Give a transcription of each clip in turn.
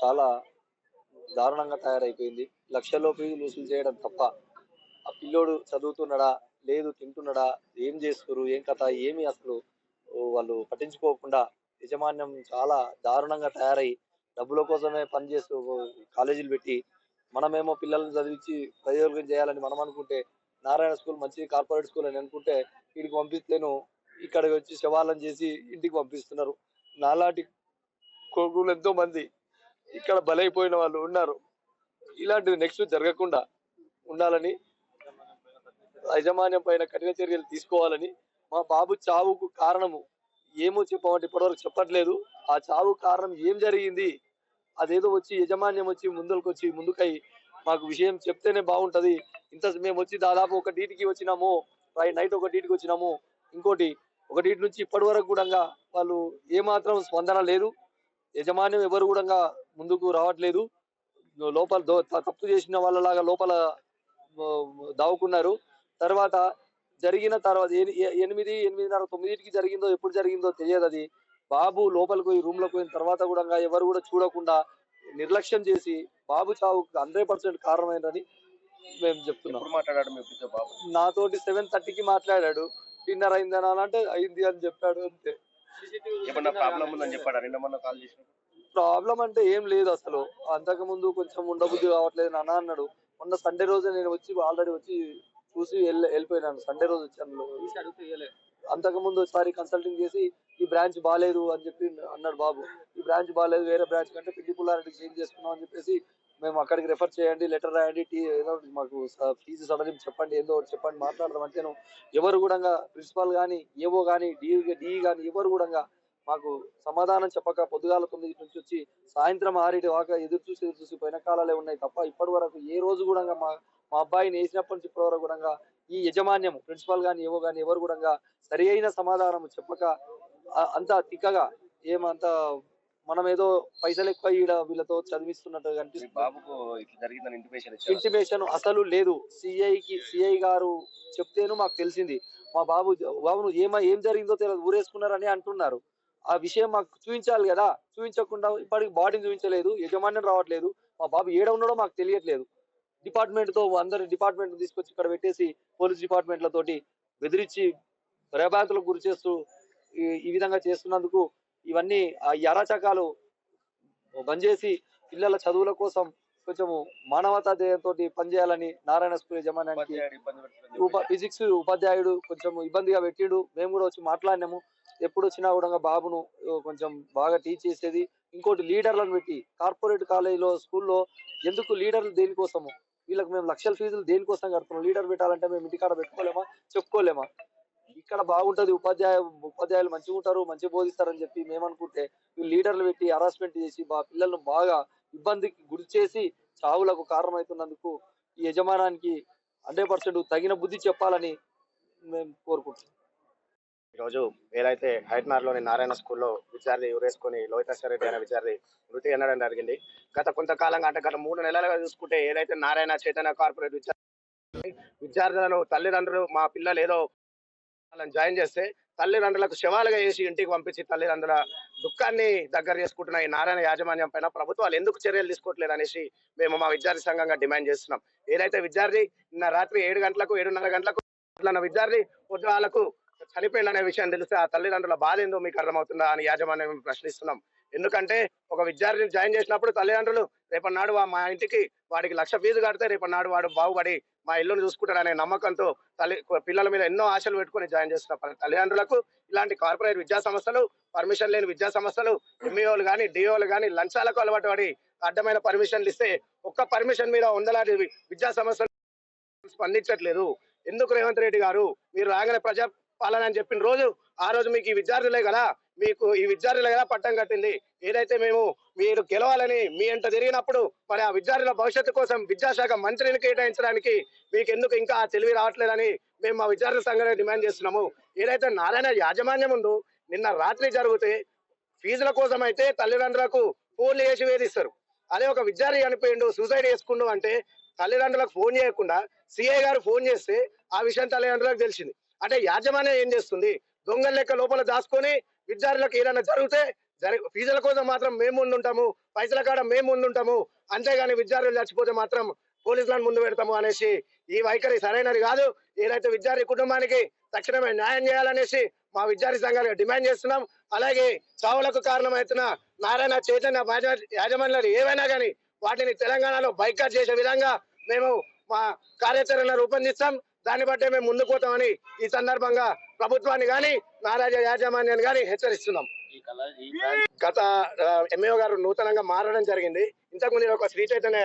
చాలా దారుణంగా తయారైపోయింది. లక్షల్లో ఫీజులు వసూలు చేయడం తప్ప. ఆ పిల్లోడు చదువుతున్నాడా? లేదు తింటున్నాడా? ఏం చేస్తున్నారు ఏం కథ? ఏమి అసలు? వాళ్ళు పట్టించుకోకుండా యజమాన్యం చాలా దారుణంగా తయారై డబ్బుల కోసమే పనిచేస్తూ కాలేజీలు పెట్టి మనమేమో పిల్లల్ని చదివించి ప్రయోగం చేయాలని మనం అనుకుంటే నారాయణ స్కూల్ మంచి కార్పొరేట్ స్కూల్ అని అనుకుంటే వీడికి పంపిస్తేను ఇక్కడికి వచ్చి శవాలను చేసి ఇంటికి పంపిస్తున్నారు. నాలాంటి కొడుకులు ఎంతో మంది ఇక్కడ బలైపోయిన వాళ్ళు ఉన్నారు. ఇలాంటివి నెక్స్ట్ జరగకుండా ఉండాలని యాజమాన్యం పైన కఠిన చర్యలు తీసుకోవాలని మా బాబు చావుకు కారణము ఏమో చెప్పమంటే ఇప్పటివరకు చెప్పట్లేదు. ఆ చావు కారణం ఏం జరిగింది అదేదో వచ్చి యజమాన్యం వచ్చి ముందరకు వచ్చి ముందుకై మాకు విషయం చెప్తేనే బాగుంటది. ఇంత మేము వచ్చి దాదాపు ఒక డీటికి వచ్చినాము నైట్ ఒక డీటికి వచ్చినాము. ఇంకోటి ఒక డీటి నుంచి ఇప్పటి వరకు కూడా వాళ్ళు ఏమాత్రం స్పందన లేదు. యజమాన్యం ఎవరు కూడా ముందుకు రావట్లేదు. లోపల తప్పు చేసిన వాళ్ళలాగా లోపల దావుకున్నారు. తర్వాత జరిగిన తర్వాత ఎనిమిది ఎనిమిదిన్నర తొమ్మిదింటికి జరిగిందో ఎప్పుడు జరిగిందో తెలియదు అది. బాబు లోపలికి పోయి రూమ్లోకి పోయిన తర్వాత కూడా ఎవరు కూడా చూడకుండా నిర్లక్ష్యం చేసి బాబు చావుకు హండ్రెడ్ పర్సెంట్ కారణమైందని మేము చెప్తున్నాం. మాట్లాడాడు బాబు? నాతోటి సెవెన్ థర్టీకి మాట్లాడాడు. డిన్నర్ అయిందని అంటే అయింది అని చెప్పాడు అంతే. ఏమన్నా ప్రాబ్లం ఉందని చెప్పాడా? నిన్న మొన్న కాల్ ప్రాబ్లం అంటే ఏం లేదు అసలు. అంతకు ముందు కొంచెం ఉండబుద్ధి కావట్లేదు నాన్న అన్నాడు. మొన్న సండే రోజు నేను వచ్చి ఆల్రెడీ వచ్చి చూసి వెళ్ళి వెళ్ళిపోయినాను. సండే రోజు వచ్చాను. అంతకు ముందు ఒకసారి కన్సల్టింగ్ చేసి ఈ బ్రాంచ్ బాగాలేదు అని చెప్పి అన్నాడు బాబు. ఈ బ్రాంచ్ బాగాలేదు వేరే బ్రాంచ్ కంటే పిల్లి పుల్లారెడ్డి చేంజ్ చేసుకున్నాం అని చెప్పేసి మేము అక్కడికి రెఫర్ చేయండి లెటర్ రాయండి టీ ఏదో మాకు ఫీజు సడలింపు చెప్పండి ఏదో ఒకటి చెప్పండి మాట్లాడదాం. అంటేను ఎవరు కూడా ప్రిన్సిపాల్ కానీ ఏవో కానీ డి డి కానీ ఎవరు కూడా మాకు సమాధానం చెప్పక పొద్దుగాల తొమ్మిది నుంచి వచ్చి సాయంత్రం ఆరింటి దాకా ఎదురు చూసి ఎదురు చూసి పోయిన కాలాలే ఉన్నాయి తప్ప ఇప్పటి వరకు ఏ రోజు కూడా మా మా అబ్బాయిని వేసినప్పటి నుంచి ఇప్పటి వరకు కూడా ఈ యజమాన్యం ప్రిన్సిపాల్ కానీ ఏవో కానీ ఎవరు కూడా సరి అయిన సమాధానం చెప్పక అంత తిక్కగా ఏమంత మనం ఏదో పైసలు ఎక్కువ ఈడ వీళ్ళతో చదివిస్తున్నట్టు కనిపిస్తుంది. బాబుకు ఇట్లా జరిగిందని ఇంటిమేషన్ అసలు లేదు. సిఐకి సిఐ గారు చెప్తేను మాకు తెలిసింది. మా బాబు బాబు ఏమ ఏం జరిగిందో తెలియదు. ఊరేసుకున్నారని అంటున్నారు. ఆ విషయం మాకు చూపించాలి కదా. చూపించకుండా ఇప్పటికి బాడీని చూపించలేదు యజమాన్యం రావట్లేదు. మా బాబు ఏడ ఉన్నాడో మాకు తెలియట్లేదు. డిపార్ట్మెంట్తో అందరి డిపార్ట్మెంట్ తీసుకొచ్చి ఇక్కడ పెట్టేసి పోలీస్ డిపార్ట్మెంట్లతోటి బెదిరించి భయభ్రాంతులకు గురి చేస్తూ ఈ- విధంగా చేస్తున్నందుకు ఇవన్నీ ఆ అరాచకాలు బంద్ చేసి పిల్లల చదువుల కోసం కొంచెము మానవతా తోటి పనిచేయాలని నారాయణ స్కూల్ ఉప ఫిజిక్స్ ఉపాధ్యాయుడు కొంచెం ఇబ్బందిగా పెట్టిండు. మేము కూడా వచ్చి మాట్లాడినాము. ఎప్పుడు వచ్చినా కూడా బాబును కొంచెం బాగా టీచ్ చేసేది. ఇంకోటి లీడర్లను పెట్టి కార్పొరేట్ కాలేజీలో స్కూల్లో ఎందుకు లీడర్లు దేనికోసము? వీళ్ళకి మేము లక్షల ఫీజులు దేనికోసం కడుతున్నాం? లీడర్ పెట్టాలంటే మేము ఇంటికాడ పెట్టుకోలేమా? చెప్పుకోలేమా? ఇక్కడ బాగుంటది ఉపాధ్యాయ ఉపాధ్యాయులు మంచిగా ఉంటారు మంచిగా బోధిస్తారని చెప్పి మేము అనుకుంటే వీళ్ళు లీడర్లు పెట్టి హరాస్మెంట్ చేసి మా పిల్లలను బాగా ఇబ్బందికి గురి చేసి చావులకు కారణమవుతున్నందుకు ఈ యజమానానికి హండ్రెడ్ పర్సెంట్ తగిన బుద్ధి చెప్పాలని మేము కోరుకుంటున్నాం. ఈరోజు ఏదైతే హైట్నార్లోని నారాయణ స్కూల్లో విద్యార్థి ఉరేసుకొని లోహితాశ్వర రెడ్డి అనే విద్యార్థి మృతి చెందడం జరిగింది. గత కొంతకాలంగా అంటే గత మూడు నెలలుగా చూసుకుంటే ఏదైతే నారాయణ చైతన్య కార్పొరేట్ విద్యార్థి విద్యార్థులను తల్లిదండ్రులు మా పిల్లలు ఏదో వాళ్ళని జాయిన్ చేస్తే తల్లిదండ్రులకు శవాలుగా వేసి ఇంటికి పంపించి తల్లిదండ్రుల దుఃఖాన్ని దగ్గర చేసుకుంటున్న ఈ నారాయణ యాజమాన్యం పైన ప్రభుత్వాలు ఎందుకు చర్యలు తీసుకోవట్లేదు అనేసి మేము మా విద్యార్థి సంఘంగా డిమాండ్ చేస్తున్నాం. ఏదైతే విద్యార్థి నిన్న రాత్రి ఏడు గంటలకు ఏడున్నర గంటలకు అట్లా విద్యార్థి పొద్దుగాలకు చనిపోయిందనే విషయం తెలిస్తే ఆ తల్లిదండ్రుల బాధ ఏందో మీకు అర్థమవుతుందా అని యాజమాన్యం మేము ప్రశ్నిస్తున్నాం. ఎందుకంటే ఒక విద్యార్థిని జాయిన్ చేసినప్పుడు తల్లిదండ్రులు రేపన్నాడు మా ఇంటికి వాడికి లక్ష ఫీజు కడితే రేపన్నాడు వాడు బాగుపడి మా ఇల్లును చూసుకుంటాడనే నమ్మకంతో తల్లి పిల్లల మీద ఎన్నో ఆశలు పెట్టుకొని జాయిన్ చేస్తున్న తల్లిదండ్రులకు ఇలాంటి కార్పొరేట్ విద్యా సంస్థలు పర్మిషన్ లేని విద్యా సంస్థలు ఎంఈఓలు కానీ డిఓలు కానీ లంచాలకు అలవాటు పడి అడ్డమైన పర్మిషన్లు ఇస్తే ఒక్క పర్మిషన్ మీద వందలాది విద్యా సంస్థలు స్పందించట్లేదు. ఎందుకు రేవంత్ రెడ్డి గారు? మీరు రాగానే ప్రజా పాలన అని చెప్పిన రోజు ఆ రోజు మీకు ఈ విద్యార్థులే కదా మీకు ఈ విద్యార్థులే కదా పట్టం కట్టింది. ఏదైతే మేము మీరు గెలవాలని మీ అంట జరిగినప్పుడు మరి ఆ విద్యార్థుల భవిష్యత్తు కోసం విద్యాశాఖ మంత్రిని కేటాయించడానికి మీకు ఎందుకు ఇంకా తెలివి రావట్లేదని మేము మా విద్యార్థుల సంఘాన్ని డిమాండ్ చేస్తున్నాము. ఏదైతే నారాయణ యాజమాన్యం ఉందో నిన్న రాత్రి జరిగితే ఫీజుల కోసం అయితే తల్లిదండ్రులకు ఫోన్లు చేసి వేధిస్తారు. అదే ఒక విద్యార్థి చనిపోయిండు సూసైడ్ చేసుకుండు అంటే తల్లిదండ్రులకు ఫోన్ చేయకుండా సిఐ గారు ఫోన్ చేస్తే ఆ విషయం తల్లిదండ్రులకు తెలిసింది. అంటే యాజమాన్యం ఏం చేస్తుంది? దొంగల లెక్క లోపల దాచుకొని విద్యార్థులకు ఏదైనా జరిగితే ఫీజుల కోసం మాత్రం మేము ముందుంటాము పైసల కాడ మేము ముందుంటాము అంతేగాని విద్యార్థులు చచ్చిపోతే మాత్రం పోలీసులను ముందు పెడతాము అనేసి ఈ వైఖరి సరైనది కాదు. ఏదైతే విద్యార్థి కుటుంబానికి తక్షణమే న్యాయం చేయాలనేసి మా విద్యార్థి సంఘాలు డిమాండ్ చేస్తున్నాం. అలాగే చావులకు కారణమవుతున్న నారాయణ చైతన్య యాజమాన్యాలు ఏవైనా కానీ వాటిని తెలంగాణలో బైకాట్ చేసే విధంగా మేము మా కార్యాచరణ రూపొందిస్తాం. దాన్ని బట్టే మేము ముందుకు పోతామని ఈ సందర్భంగా ప్రభుత్వాన్ని కానీ నారాజా యాజమాన్యాన్ని కానీ హెచ్చరిస్తున్నాం. గత ఎంఏఓ గారు నూతనంగా మారడం జరిగింది. ఇంతకుముందు ముందు ఒక శ్రీ చైతన్య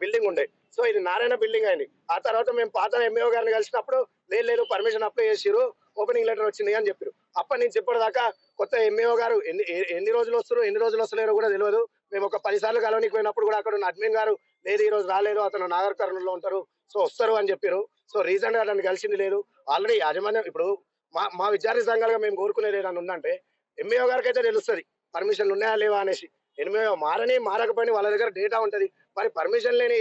బిల్డింగ్ ఉండే. సో ఇది నారాయణ బిల్డింగ్ అయింది. ఆ తర్వాత మేము పాత ఎంఏఓ గారిని కలిసినప్పుడు లేదు లేదు పర్మిషన్ అప్లై చేసిరు ఓపెనింగ్ లెటర్ వచ్చింది అని చెప్పారు అప్పటి నుంచి ఇప్పటిదాకా కొత్త ఎంఏఓ గారు ఎన్ని ఎన్ని రోజులు వస్తారు ఎన్ని రోజులు వస్తలేరో కూడా తెలియదు. మేము ఒక పది సార్లు కలవనికి పోయినప్పుడు కూడా అక్కడ ఉన్న అడ్మిన్ గారు లేదు ఈ రోజు రాలేదు అతను నాగర్ ఉంటారు సో వస్తారు అని చెప్పారు సో రీసెంట్గా నన్ను కలిసింది లేదు. ఆల్రెడీ యాజమాన్యం ఇప్పుడు మా మా విద్యార్థి సంఘాలుగా మేము కోరుకునేది ఏదైనా ఉందంటే ఎంఏఓ గారికి అయితే తెలుస్తుంది. పర్మిషన్లు ఉన్నాయా లేవా అనేసి. ఎంఏఓ మారని మారకపోయినా వాళ్ళ దగ్గర డేటా ఉంటది. మరి పర్మిషన్ లేని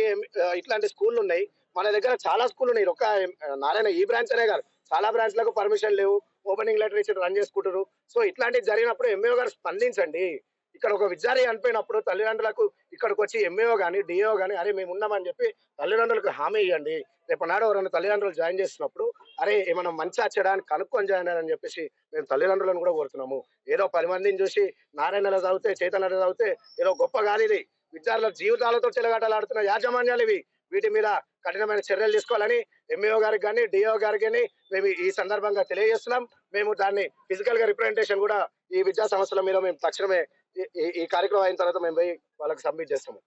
ఇట్లాంటి స్కూళ్ళు ఉన్నాయి. మన దగ్గర చాలా స్కూల్ ఉన్నాయి. ఒక నారాయణ ఈ బ్రాంచ్ అనే కాదు. చాలా బ్రాంచ్లకు పర్మిషన్ లేవు. ఓపెనింగ్ లెటర్ ఇచ్చి రన్ చేసుకుంటారు సో ఇట్లాంటివి జరిగినప్పుడు ఎంఏఓ గారు స్పందించండి. ఇక్కడ ఒక విద్యార్థి అనిపోయినప్పుడు తల్లిదండ్రులకు ఇక్కడికి వచ్చి ఎంఏఓ కానీ డిఏఓ కానీ అరే మేము ఉన్నామని చెప్పి తల్లిదండ్రులకు హామీ ఇవ్వండి. రేపు నాడు ఎవరైనా తల్లిదండ్రులు జాయిన్ చేసినప్పుడు అరే ఏమైనా మంచి వచ్చడానికి కనుక్కొని జాయిన్ అని చెప్పేసి మేము తల్లిదండ్రులను కూడా కోరుతున్నాము. ఏదో పది మందిని చూసి నారాయణలో చదివితే చైతన్యలో చదివితే ఏదో గొప్ప కాదు ఇది. విద్యార్థుల జీవితాలతో చెలగాటలాడుతున్న యాజమాన్యాలు ఇవి. వీటి మీద కఠినమైన చర్యలు తీసుకోవాలని ఎంఈఓ గారికి కానీ డిఓ గారికి కానీ మేము ఈ సందర్భంగా తెలియజేస్తున్నాం. మేము దాన్ని ఫిజికల్గా రిప్రజెంటేషన్ కూడా ఈ విద్యా సంస్థల మీద మేము తక్షణమే ఈ- ఈ కార్యక్రమం అయిన తర్వాత మేము పోయి వాళ్ళకి సబ్మిట్ చేస్తాము.